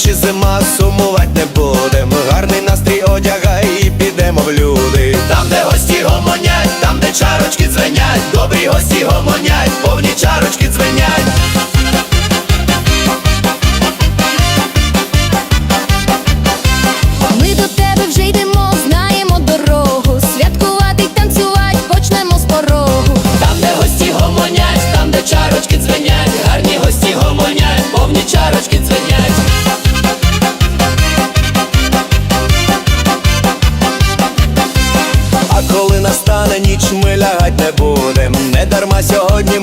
Antes é massa, homo не будем, не дарма сьогодні.